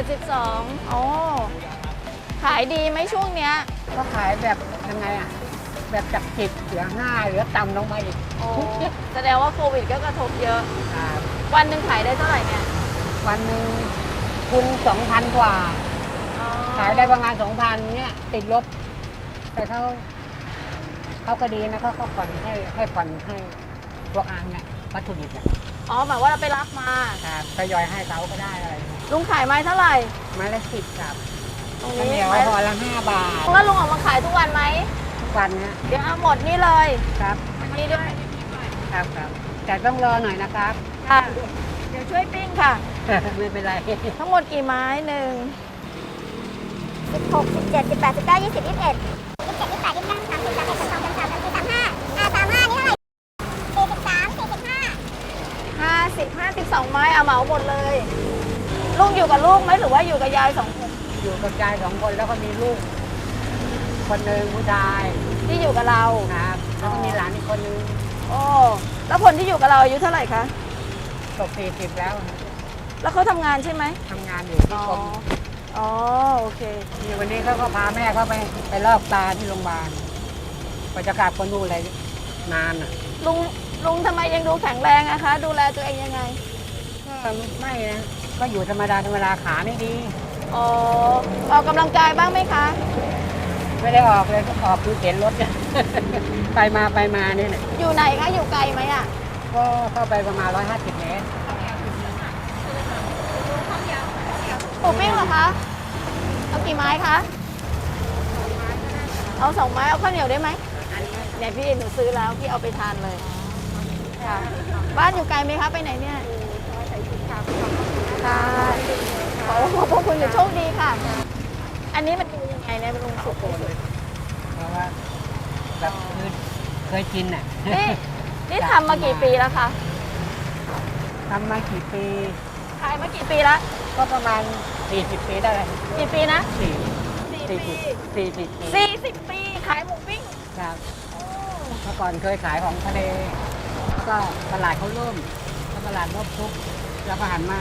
72อ๋อขายดีไหมช่วงเนี้ย ก็ขายแบบยังไงอะ แบบจากสิบเหลือห้าเหลือต่ำลงมาอีกโอ้แสดงว่าโควิดก็กระทบเยอะครับวันหนึ่งขายได้เท่าไหร่เนี่ยวันหนึ่งคุณสองพันกว่า อ๋อขายได้ประมาณสองพันเนี่ยติดลบ แต่เขาเขาก็ดีนะเขาก็ผ่อนให้ให้ผ่อนให้พวกอางเนี่ยวัตถุดิบเนี่ย อ๋อหมายว่าเราไปรับมา ครับทยอยให้เขาก็ได้อะไรลุงขายไม้เท่าไหร่ ไม้ละสิบครับตรงข้าวนี้เหนียวไม้ห่อละห้าบาทแล้วลุงออกมาขายทุกวันไหม ทุกวันเนี่ยเดี๋ยวเอาหมดนี่เลย ครับนี่ด้วยครับครับแต่ต้องรอหน่อยนะครับค่ะ เดี๋ยวช่วยปิ้งค่ะ ไม่เป็นไรทั้งหมดกี่ไม้หนึ่ง16 17 18 19 20 21 27 28 29 30 31 32 33 34 35อ่า35นี่เท่าไหร่43 45ห้าสิบห้าสิบสองไม้เอาเหมาหมดเลย ลุงอยู่กับลูกไหมหรือว่าอยู่กับยายสองคนอยู่กับยายสองคนแล้วก็มีลูก คนหนึ่งผู้ชายที่อยู่กับเราครับแล้วก็มีหลานอีกคนนึงโอ้แล้วคนที่อยู่กับเราอายุเท่าไหร่คะตกสี่สิบแล้วแล้วเขาทำงานใช่ไหมทำงานอยู่ที่อ๋อกรมอ๋อโอเค นี่วันนี้เขาก็พาแม่เขาไปไปลอกตาที่โรงพยาบาลไปจะกลับคนดูอะไรนานอะลุง ลุงทำไมยังดูแข็งแรงอะคะ ดูแลตัวเองยังไง ก็ไม่นะ ก็อยู่ธรรมดาธรรมดาขาไม่ดี อ๋อ ออกกำลังกายบ้างไหมคะ ไม่ได้ออกเลยก็ออกคือเข็นรถเนี่ย ไปมาไปมาเนี่ยนะอยู่ไหนคะ อยู่ไกลไหมอะก็เข้าไปประมาณ150เมตรหมูปิ้งเหรอคะ เอากี่ไม้คะ เอาสองไม้ เอาข้าวเหนียวได้ไหมเนี่ยพี่หนูซื้อแล้วพี่เอาไปทานเลย ค่ะ บ้านอยู่ไกลไหมคะ ไปไหนเนี่ยค่ะขอขอบพระคุณอย่าโชคดีค่ะ อันนี้มันดูยังไงเนี่ยมันลุงสุกเลยเพราะว่าแบบคือเคยกินอะนี่นี่ทำมากี่ปีแล้วคะทำมากี่ปี ขายมากี่ปีแล้ว ก็ประมาณ 40 ปีได้เลยกี่ปีนะสี่สี่สี่ปีสิบสี่สิบปีสี่สิบปี ขายหมูปิ้งครับเมื่อก่อนเคยขายของทะเล ก็ตลาดเขาล่มก็ตลาดรอบทุกแล้วก็หันมา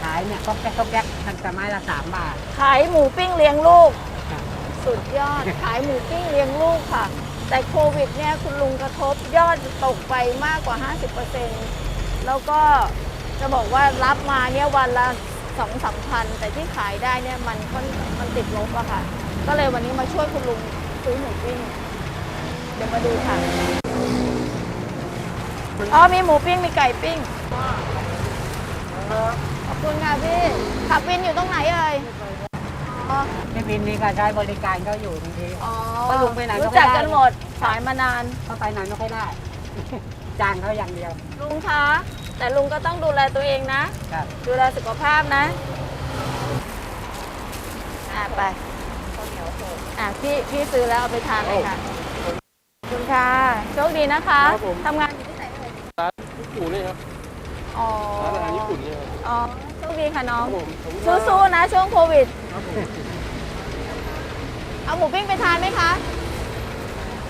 ขายเนี่ยก็แก๊กก็แก๊กทันแต่ไม้ละสามบาท ขายหมูปิ้งเลี้ยงลูกครับสุดยอด ขายหมูปิ้งเลี้ยงลูกค่ะ แต่โควิดเนี่ยคุณลุงกระทบยอดตกไปมากกว่า 50%แล้วก็จะบอกว่ารับมาเนี่ยวันละสองสามพัน แต่ที่ขายได้เนี่ยมันค่อนมันติดลบอะค่ะ ก็เลยวันนี้มาช่วยคุณลุงซื้อหมูปิ้ง เดี๋ยวมาดูค่ะ อ๋อมีหมูปิ้งมีไก่ปิ้งขอบคุณค่ะพี่ขับวินอยู่ตรงไหนเอ่ยอ๋อที่บินนี่ก็ใช้บริการเขาอยู่บางที อ๋อก็ลุงไปไหนก็รู้จักไม่ได้กันหมดขายมานาน เขาไปไหนไม่ค่อยได้ จ้างเขาอย่างเดียวลุงคะ แต่ลุงก็ต้องดูแลตัวเองนะ ครับ ดูแลสุขภาพนะ อะไปอะพี่พี่ซื้อแล้วเอาไปทานเลยค่ะขอบคุณค่ะ โชคดีนะคะ ครับผม ทำงานอยู่ที่ไหนเอ่ย ญี่ปุ่นนี่ครับอ๋อร้านอาหารญี่ปุ่นเนี่ยครับอ๋อโชคดีค่ะน้องครับผมขอบคุณมากสู้ๆนะช่วงโควิด ครับผมเอาหมูปิ้งไปทานไหมคะ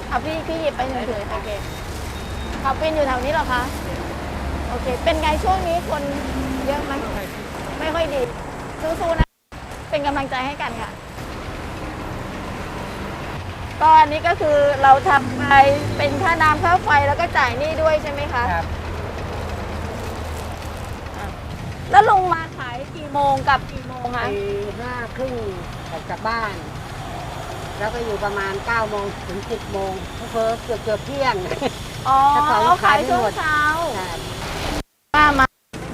เอาพี่พี่หยิบไปหนึ่งถุงโอเคขับวินอยู่แถวนี้เหรอคะ โอเค เป็นไงช่วงนี้คนเยอะไหมไม่ค่อยดี สู้ๆนะ เป็นกำลังใจให้กันค่ะ ก็อันนี้ก็คือเราทำไปเป็นค่าน้ำค่าไฟแล้วก็จ่ายหนี้ด้วยใช่ไหมคะ ครับ อะ แล้วลงมาขายกี่โมงกับกี่โมงคะตีห้าครึ่งออกจากบ้าน แล้วก็อยู่ประมาณ9ก้าโมงถึงสิบโมงเพิ่เกือบเกือบเที่ยง อ๋อถ้าขายลูกค้าขายไม่ช่วหงมดเช้าครับมามา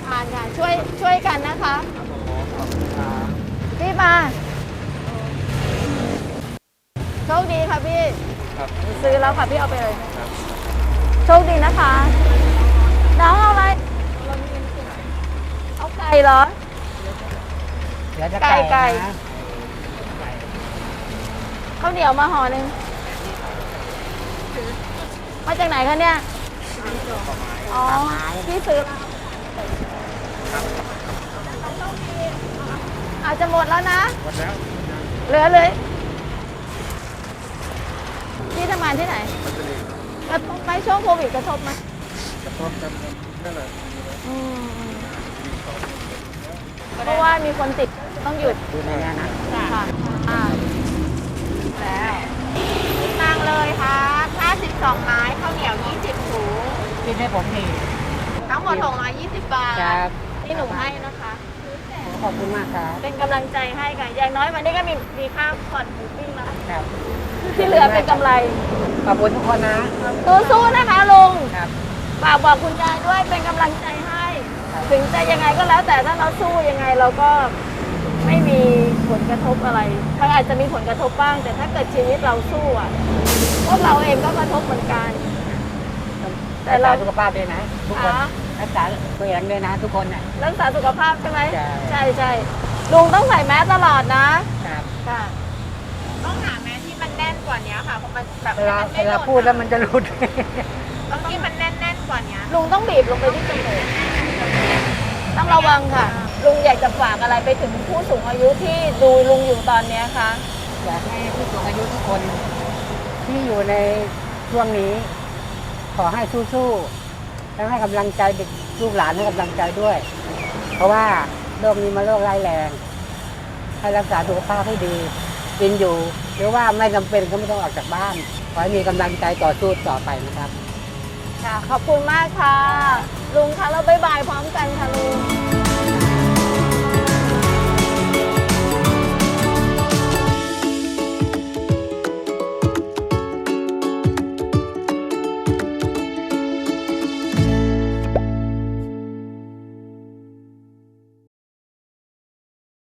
ทานค่ะช่วยช่วยกันนะคะพี่มาโชคดีค่ะพี่ ครับ ซื้อแล้วค่ะพี่เอาไปเลย เอาไก่เหรอ เดี๋ยวจะไก่ไก่ นะข้าวเหนียวมาห่อหนึ่งมาจากไหนคะเนี่ย อ๋อพี่ซื้ออาจจะหมดแล้วนะ หมดแล้วเหลือเลยพี่ทำงานที่ไหนมันจะมีกระทบไหมช่วงโควิดกระทบไหมกระทบกันนั่นแหละอืม เพราะว่ามีคนติดต้องหยุดดูในนี้นะค่ะอ่าแล้วนั่งเลยค่ะ52ไม้ข้าวเหนียว 20ถุงกินให้ผมทีทั้งหมด620 บาทครับที่หนูให้นะคะ ขอบคุณมากครับ เป็นกำลังใจให้ค่ะ อย่างน้อยวันนี้ก็มีมีค่าผ่อนหมูปิ้งมาครับที่เหลือเป็นกำไร ขอบคุณทุกคนนะสู้ๆนะคะลุงครับฝากบอกคุณยายด้วยเป็นกำลังใจให้ครับ ถึงจะยังไงก็แล้วแต่ถ้าเราสู้ยังไงเราก็ไม่มีผลกระทบอะไรมันอาจจะมีผลกระทบบ้าง แต่ถ้าเกิดชีวิตเราสู้อะพวกเราเองก็กระทบเหมือนกัน แต่รักเราษาสุขภาพด้วยนะทุกคนค่ะ รักษาตัวเองด้วยนะทุกคนน่ะ รักษาสุขภาพใช่ไหมใช่ ใช่ใช่ลุงต้องใส่แมสตลอดนะครับค่ะ ต้องหาแม้ที่มันแน่นกว่านี้ค่ะเพราะมันแบบเวลาให้เวมันลาไม่หพูดแล้วมันจะหลุด ต้องที่มันแน่นๆกว่านี้ลุงต้องบีบลงไปที่จมูก ต้องระวังค่ะ ลุงอยากจะฝากอะไรไปถึงผู้สูงอายุที่ดูลุงอยู่ตอนเนี้ยคะอยากให้ผู้สูงอายุทุกคน ที่อยู่ในช่วงนี้ ขอให้สู้ๆและให้กำลังใจเด็กลูกหลานให้กำลังใจด้วย เพราะว่าโรคนี้มาโรคร้ายแรง ให้รักษาสุขภาพให้ดีกินอยู่ หรือว่าไม่จำเป็นก็ไม่ต้องออกจากบ้าน ขอให้มีกำลังใจต่อสู้ต่อไปนะครับ ค่ะ ขอบคุณมากค่ะ ลุงคะแล้วบายบายพร้อมกันค่ะลุง